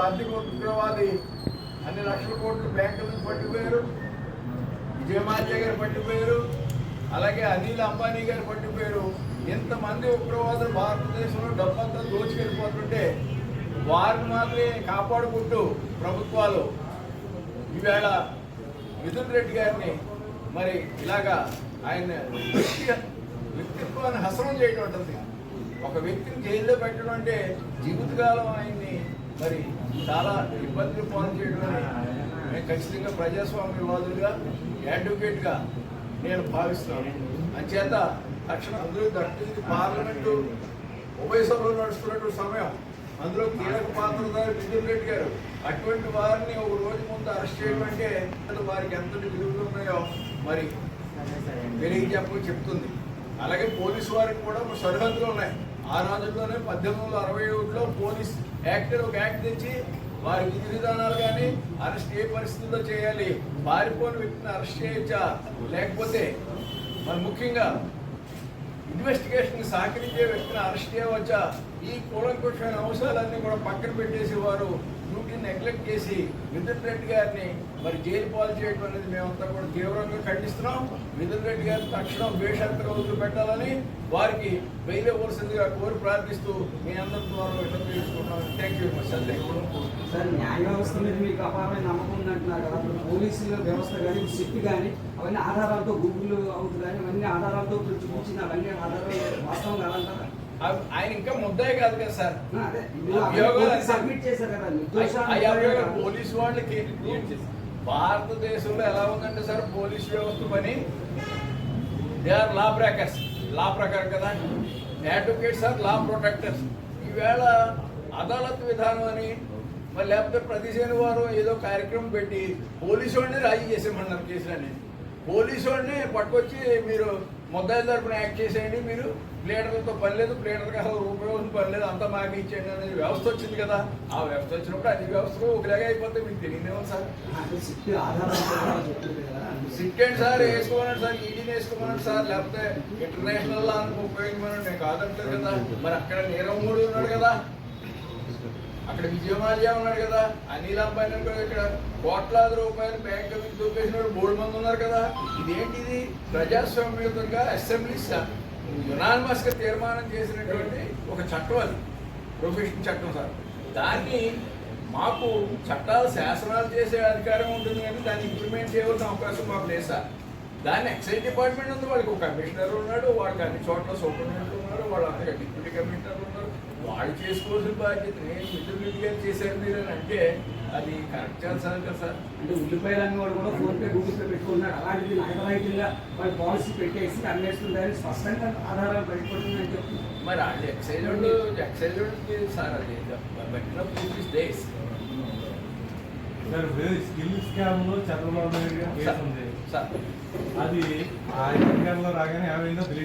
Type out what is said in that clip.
ఆర్థిక ఉగ్రవాది అన్ని లక్షల కోట్లు బ్యాంకులను నుంచి పట్టుకుపోయారు. విజయమాల్య గారు పట్టుకుపోయారు. అలాగే అనిల్ అంబానీ గారు పట్టుకుపోయారు. ఇంతమంది ఉగ్రవాదులు భారతదేశంలో డబ్బంతా దోచుకెళ్ళిపోతుంటే వారిని మాత్రమే కాపాడుకుంటూ ప్రభుత్వాలు ఈవేళ మిథున్ రెడ్డి గారిని మరి ఇలాగా ఆయన వ్యక్తి వ్యక్తిత్వాన్ని హసనం చేయడం ఉంటుంది. ఒక వ్యక్తిని జైల్లో పెట్టడం అంటే జీవితకాలం ఆయన్ని మరి చాలా ఇబ్బందులు పాలు చేయడం అని నేను ఖచ్చితంగా ప్రజాస్వామ్యవాదులుగా అడ్వకేట్గా నేను భావిస్తున్నాను. అంచేత తక్షణ అందరూ దట్టింది పార్లమెంటు ఉభయ సభలు నడుస్తున్నటువంటి సమయం. అందులో కీలక పాత్రధారి మిథున్ రెడ్డి గారు. అటువంటి వారిని ఒక రోజు ముందు అరెస్ట్ చేయడం అంటే వారికి ఎంతటి విలువలు ఉన్నాయో మరి తెలియజెప్ప చెప్తుంది. అలాగే పోలీసు వారికి కూడా సరిహద్దులు ఉన్నాయి. ఆ రోజుల్లోనే పద్దెనిమిది వందల అరవై ఒకటిలో పోలీస్ యాక్ట్ ఒక యాక్ట్ తెచ్చి వారి విధి విధానాలు కానీ అరెస్ట్ ఏ పరిస్థితుల్లో చేయాలి? పారిపోని వ్యక్తిని అరెస్ట్ చేయొచ్చా? లేకపోతే మరి ముఖ్యంగా ఇన్వెస్టిగేషన్ సహకరించే వ్యక్తిని అరెస్ట్ చేయవచ్చా? ఈ కూలంకుషమైన అంశాలన్నీ కూడా పక్కన పెట్టేసి డ్యూటీ నెగ్లెక్ట్ చేసి మిథున్ రెడ్డి గారిని మరి జైలు పాలు చేయడం అనేది మేమంతా కూడా తీవ్రంగా ఖండిస్తున్నాం. మిథున్ రెడ్డి గారిని తక్షణం బేషరతుగా వదిలిపెట్టాలని వారికి బెయిల్ ఇవ్వాల్సిందిగా కోరి ప్రార్థిస్తూ మీ అందరి ద్వారా విన్నపం thank you much sir sir న్యాయ వ్యవస్థ మీద మీకు అపారమైన నమ్మకం ఉందంటున్నారు కదా. అప్పుడు పోలీసుల వ్యవస్థ కానీ సిట్ కానీ అవన్నీ ఆధారాలతో గూగుల్ అవుతుంది కానీ అవన్నీ ఆధారాలతో ఇప్పుడు చూపించిన అవన్నీ ఆధారాలు వాస్తవం కాదంటారా? ఆయన ఇంకా ముద్దాయి కాదు కదా సార్. పోలీసు వాళ్ళకి భారతదేశంలో ఎలా ఉందంటే సార్ పోలీస్ వ్యవస్థ పని. They are law breakers law ప్రకారం కదా. అడ్వకేట్స్ ఆర్ లా ప్రొటెక్టర్స్ ఈవేళ అదాలత్ విధానం అని మరి లేకపోతే ప్రతి శనివారం ఏదో కార్యక్రమం పెట్టి పోలీసు వాడిని రాజీ చేసేయమన్నారు కేసులని పోలీసు వాడిని పట్టుకొచ్చి మీరు ముద్దాయిల తరపున యాక్ట్ చేసేయండి మీరు ప్లేడర్లతో పని లేదు ప్లేడర్ కాదు రూపాయలు పని లేదు అంతా మాకు ఇచ్చేయండి అనేది వ్యవస్థ వచ్చింది కదా. ఆ వ్యవస్థ వచ్చినప్పుడు అన్ని వ్యవస్థలు ఒకలాగా అయిపోతే మీకు తెలియదేమో సార్. అంటే సిట్ ఆధారాలతో కూడా చెప్తుంది కదా. సిట్టెంట్ సార్ వేసుకోమన్నాడు సార్ ఈడీని వేసుకోమన్నాడు సార్ లేకపోతే ఇంటర్నేషనల్ లా ఉపయోగమన్నాడు నేను కాదంటారు కదా. మరి అక్కడ నీరవ్ మోడీ ఉన్నాడు కదా. అక్కడ విజయమాల్యా ఉన్నాడు కదా అనిల్ అంబానీ కూడా ఇక్కడ. కోట్లాది రూపాయలు బ్యాంక్ నుంచి దూపేసిన మూడు మంది ఉన్నారు కదా. ఇదేంటిది? ప్రజాస్వామ్యతంగా అసెంబ్లీ యునానిమస్గా తీర్మానం చేసినటువంటి ఒక చట్టం అది. ప్రొఫెషన్ చట్టం సార్. దాన్ని మాకు చట్టాలు శాసనాలు చేసే అధికారం ఉంటుంది కానీ దాన్ని ఇంప్లిమెంట్ చేయవలసిన అవకాశం మాకు లేదు సార్. దాన్ని ఎక్సైజ్ డిపార్ట్మెంట్ ఉంది. వాళ్ళకి ఒక కమిషనర్ ఉన్నాడు వాళ్ళకి అన్ని చోట్ల సూపరింటెండెంట్ ఉన్నారు వాళ్ళు డిప్యూటీ కమిషనర్ ఉన్నారు. వాళ్ళు చేసుకోవాల్సిన బాధ్యత. నేను గారు చేశారు మీరు అని అంటే అది కరెక్ట్ చేస్తారు కదా సార్. అంటే ఉల్లిపాయలు అన్ని వాడు కూడా ఫోన్ పే గూగుల్ పే పెట్టుకున్నాడు అలాంటిది నగరహితంగా వాళ్ళు పాలసీ పెట్టేసి అమ్మేస్తుందని స్పష్టంగా ఆధారాలు బయటపడుతుందని చెప్తున్నారు మరి వాళ్ళు ఎక్సైజ్ వాళ్ళు ఎక్సైజ్ సార్ అది. పూర్తి డేస్ సార్ వేరే స్కిల్ స్కామ్లో చంద్రబాబు నాయుడు గారి కేసు ఉంది. సార్. అది ఆ అధికారంలో రాగానే ఏమైందో తెలియదు